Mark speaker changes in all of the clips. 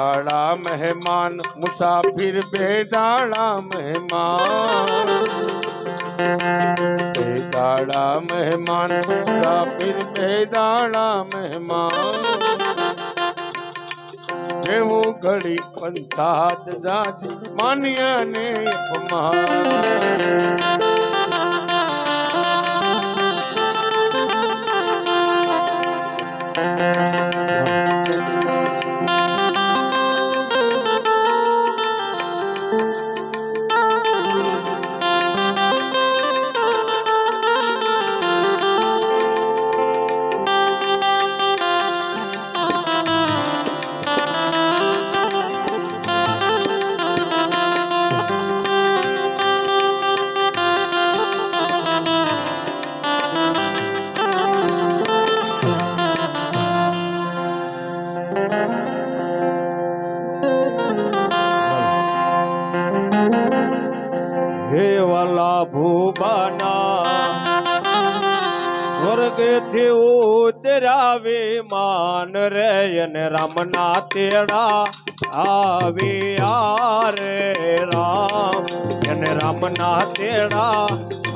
Speaker 1: દાડા મહેમાન, મુસાફિર બે દાડા મહેમાન. બે દાડા મહેમાન, મુસાફિર બે દાડા મહેમાન. એવું ઘડી પંચાત જાત માન્ય ને અપમાન. હે વાલા ભૂબાના, સ્વર્ગથી ઉતરાવે માન રે અને રામના તેડા આવ્યા રે રામ. અને રામના તેડા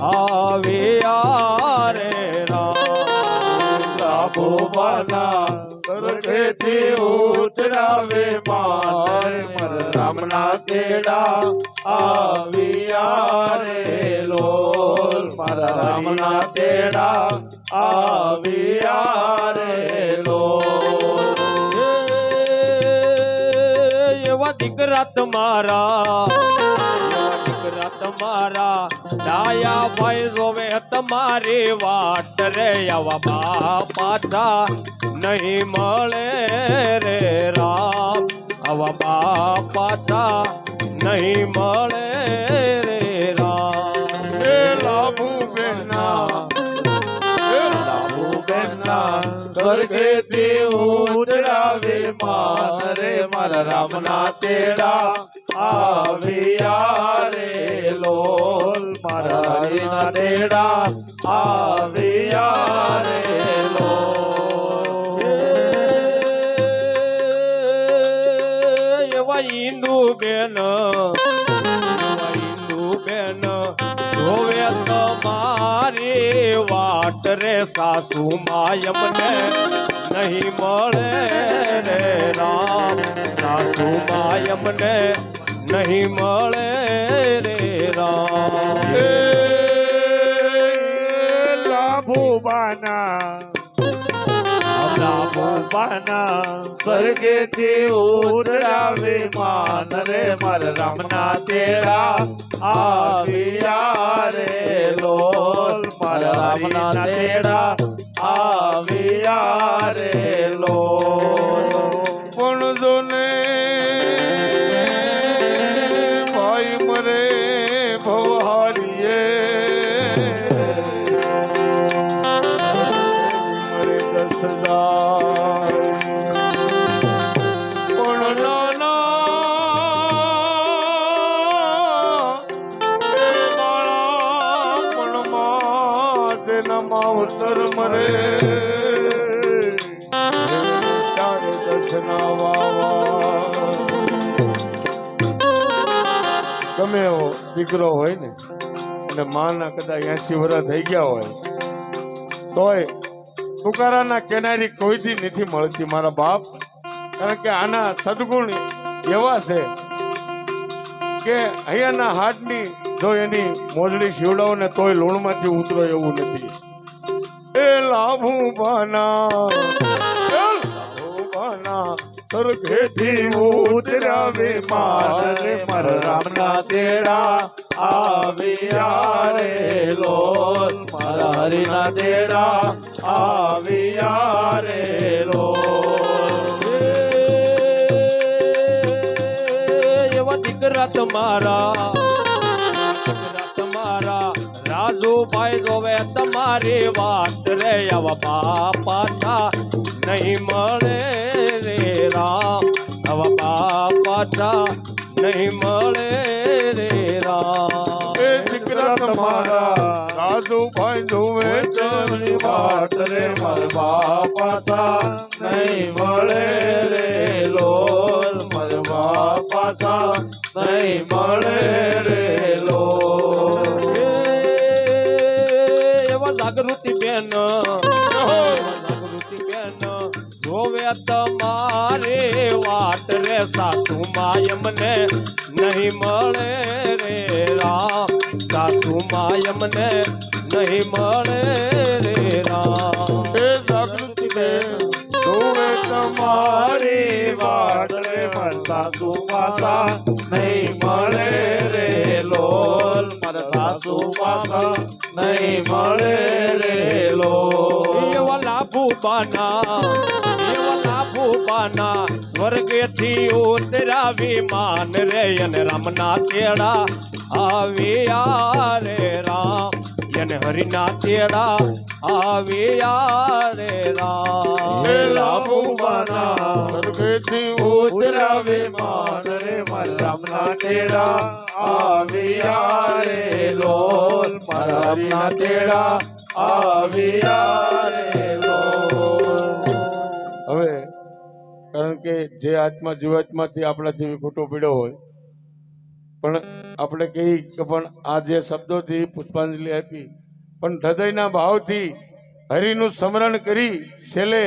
Speaker 1: આવ્યા ભૂબાના સ્વર્ગથી ઉતરાવે માન રામના તેડા આવ્યા રે લોલ. મારા રામના તેડા આવ્યા રે દીકરા તમારા દીકરા તમારા ડાયા ભાઈ રોવે તમારી વાટ રે આવા બાપ પાછા નહીં મળે રે રામ આવા બાપ પાછા નહીં મળે રે રામ એ લાભુ બેના સ્વર્ગેથી ઉતરાવે માન રે મારા રામના તેડા આવ્યા રે લોલ. મારા હરિના તેડા આવ્યા રે લોલ એવા ઈંદુ બેન જોવે તમારી વાટ રે સાસુ માયમને નહીં મળે રે રામ. સાસુ માયમને નહીં મળે રે રામ. એ લાભુબાના ભૂપાના સ્વર્ગેથી ઉતરાવે માન રે માર રામના તેડા આવ્યા રે લોલ મારા રામના તેડા આવ્યા રે લોલ પણ જોને માવતર મરે ચારે દર્શના ગમે એવો દીકરો હોય ને, અને માના કદાચ એસી વર્ષ થઈ ગયા હોય, તોય તુકારાના કેનારી કોઈથી નથી મળતી મારા બાપ. કારણ કે આના સદગુણ એવા છે કે અહીંયાના હાથની જો એની મોજડી શિવડાવો ને તોય લોણમાંથી ઉતરો એવું નથી. લાભુ બાના એ લાભુ બાના સ્વર્ગેથી ઉતરાવે મારે માર રામના તેડા આવ્યા રે લોલ મારા હરિના તેડા આવ્યા રે લોલ એવા દીકરા તમારા ભાઈ જોવે તમારી વાત રે આવા પાછા નહીં મળે રે રામ. આવા બાપાતા નહીં મળે રે રામ. એ મારા મળે રે લોલ. મારા બાપાતા નહીં મળે બેનો ભગવતી બેનો જોવે તમારે વાટ રે સાસુ માયમને નહીં મળે રે રામ સાસુ માયમને નહીં મળે રે રામ
Speaker 2: હે જાગૃતિ બેન જોવે તમારે વાટ રે સાસુ પાસા નહીં મળે રે લોલ સાસુ પાસા નહીં મળે રે
Speaker 1: એવા લાભુ એવા લાભુ બાના સ્વર્ગેથી ઉતરા વિમાન રે અને રામના તેડા આવ્યા રે રામ. અને હરિના તેડા આવ્યા રે
Speaker 2: ઉતરાવે માન રામના તેડા આવ્યા રે લોલ મારા તેડા આવ્યા રે હવે કારણ કે જે આત્મા જીવાત્માથી આપણાથી ખોટો પીડ્યો હોય પણ આપણે કહી કે પણ આ જે શબ્દોથી પુષ્પાંજલિ આપી, પણ હૃદયના ભાવથી હરિનું સ્મરણ કરી છેલ્લે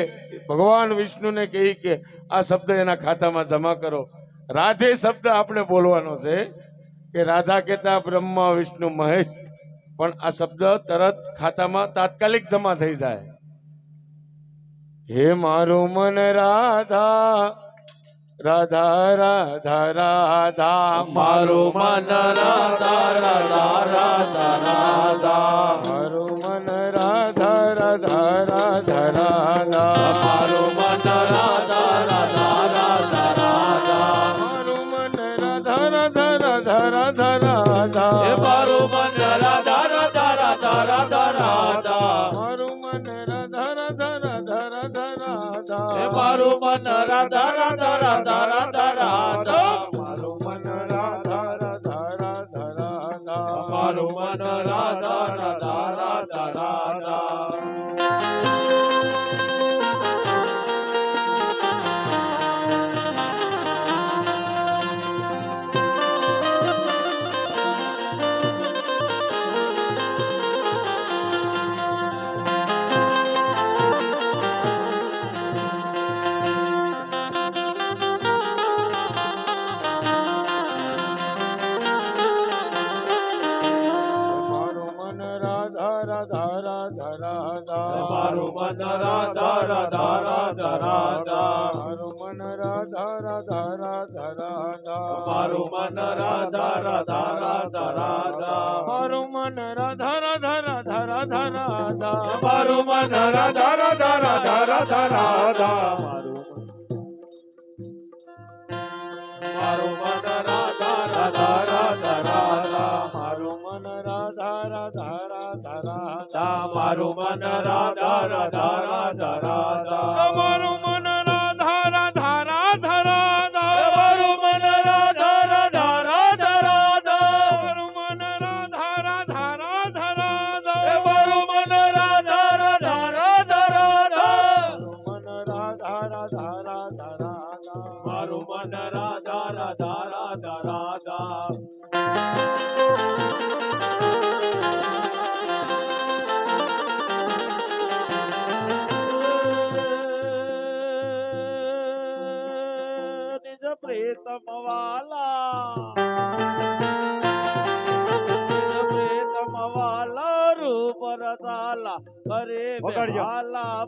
Speaker 2: ભગવાન વિષ્ણુને કહી કે આ શબ્દ એના ખાતામાં જમા કરો. રાધે શબ્દ આપણે બોલવાનો છે કે રાધા કહેતા બ્રહ્મા વિષ્ણુ મહેશ, પણ આ શબ્દ તરત ખાતામાં તાત્કાલિક જમા થઈ જાય. હે મારું મન રાધા રાધા રાધા રાધા,
Speaker 1: મારું મન રાધા રાધા રાધા રાધા.
Speaker 2: મારું મન રાધા રાધા રાધા રાધા.
Speaker 1: મારું ভগবান রাধা রাধা রাধা রাধা
Speaker 2: મારું મન રાધા રાધા રાધા રાધા રાધા
Speaker 1: મારું મન રાધા રાધા રાધા રાધા
Speaker 2: મારું મન રાધા રાધા રાધા રાધા
Speaker 1: તા મારું મન રાધા રાધા રાધા રાધા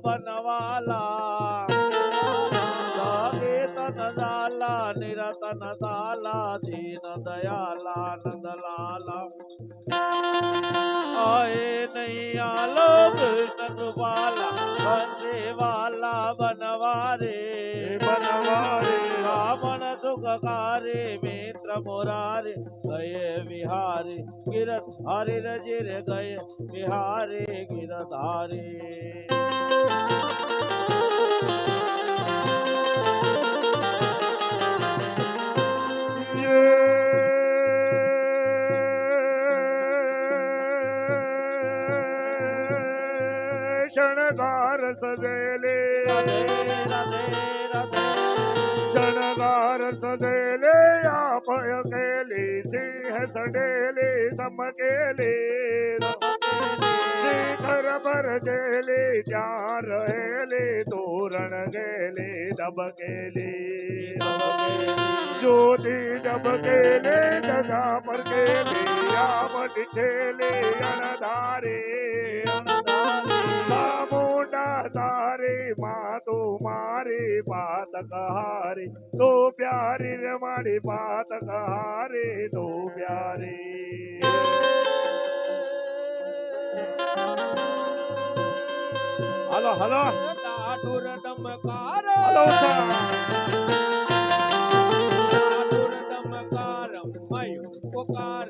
Speaker 1: બનવાલા
Speaker 3: तन जाला निरतन दाला दीन दयाला नंद लाला। आए नैया कृष्ण वाला बंदे वाला बनवारे। बनवारे। रावण सुखकारे मित्र मुरारे गए विहारे गिरत हरि रजिर गए बिहारे गिरधारे राधे राधे राधे। सजेले आप अकेले, सिंह सडेले समकेले शिखर पर जेले जहाँ रहेले तोरण गेले दबकेले ज्योति दबकेले जगा पर केले आप डिठेले अनधारे। साम मोटा तारे माँ तो मारे बात कहारे तो प्यारे रे मारे बात कहारे तो प्यारे। Hello hello. ठाठुर डमकार हेलो ठाठुर डमकार मयूर पुकार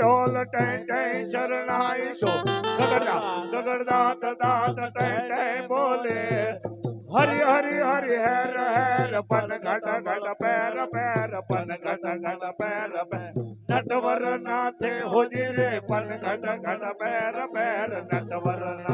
Speaker 3: ढोल टै टै शरणाई सो जगदा जगदात दात टै टै बोले। हरि हरि हरि, हैर हैर, पन, घट घट, पैर पैर, पन, घट घट,
Speaker 1: पैर पैर। नटवर नाथे हो रे, पन, घट घट, पैर पैर। नटवर ना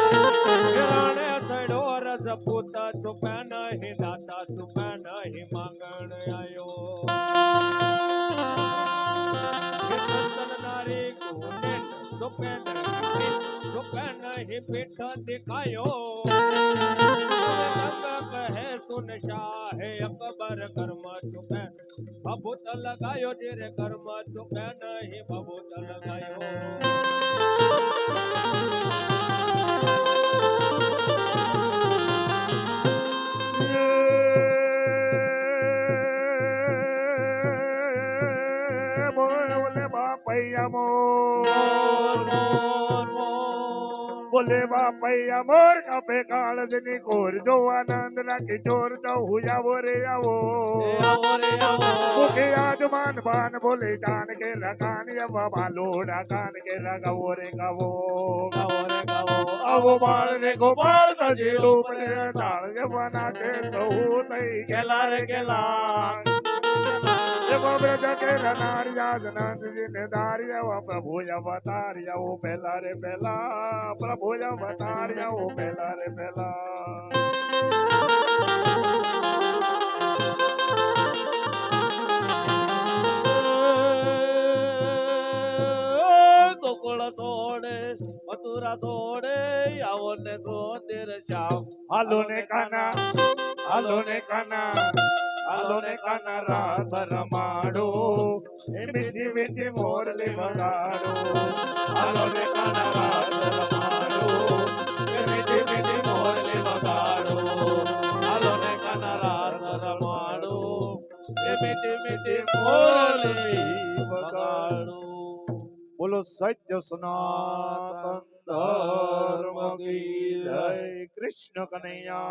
Speaker 1: ચડ્યો રસ પૂત છુપે નહીં દાતા છુપે નહીં માંગણ આયો ચંદન નારી ગુનેટ છુપે નહીં છુપે નહીં પીઠ દેખાયો રંગ કહે સુન શાહે અકબર કર્મ છુપે ભભૂત લગાયો ધીરે કર્મ છુપે નહીં ભભૂત લગાયો
Speaker 3: બોલે બાપૈયા
Speaker 1: મોર
Speaker 3: કાપે કાળજની કોર જો આનંદ ના કિશોર તો હુયાવો રે આવો
Speaker 1: એ આવો રે આવો
Speaker 3: મુખે આજમાન બાન બોલે જાન કે લગાન યવા બાલોડા કાન કે લગાવો રે ગાવો
Speaker 1: ગાવો રે ગાવો
Speaker 3: આવો બાળ રે ગોપાળ સજી રૂપ રે તાળ જવાના છે સહુ થઈ
Speaker 1: કેલા રે કેલા
Speaker 3: देखो ब्रज के रनारिया जनंद जी ने दारिया वो प्रभु अवतारिया वो पहला रे पहला
Speaker 1: प्रभु अवतारिया वो पहला रे पहला मथुरा तोड़े
Speaker 3: यावो ने तो तेरे श्याम हालो ने खाना हालो ने काना ಅಲೋನೆ ಕನರ ಸರ ಮಾಡು ಬಿಸಿ ಬಿಸಿ ಮೋರ್ಲಿ ಬದಾಡು ಅಲೋನೆ ಕನರ ಸರ ಮಾಡು ಬಿಸಿ ಬಿಸಿ ಮೋರ್ಲಿ
Speaker 1: ಬದಾಡು ಅಲೋನೆ ಕನರ ಸರ ಮಾಡು ಬಿಸಿ ಬಿಸಿ ಮೋರ್ಲಿ
Speaker 3: ಬದಾಡು बोलो सत्य सनातन धर्म की जय कृष्ण कन्हैया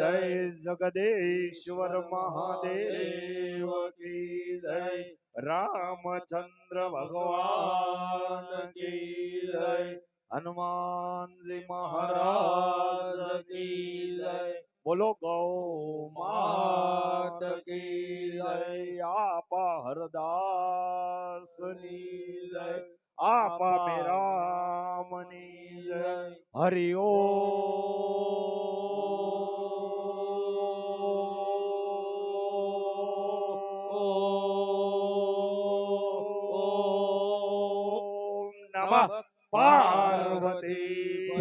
Speaker 3: જય જગદેશ્વર મહાદેવ કી જય. રામચંદ્ર ભગવાન કી જય. હનુમાનજી મહારાજ કી જય. બોલો ગૌ માત કી જય. આપા હરદાસની જય. આપા મેરામની જય. હરિ ઓમ.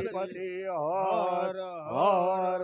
Speaker 3: પાર્વતી પતિ હર હર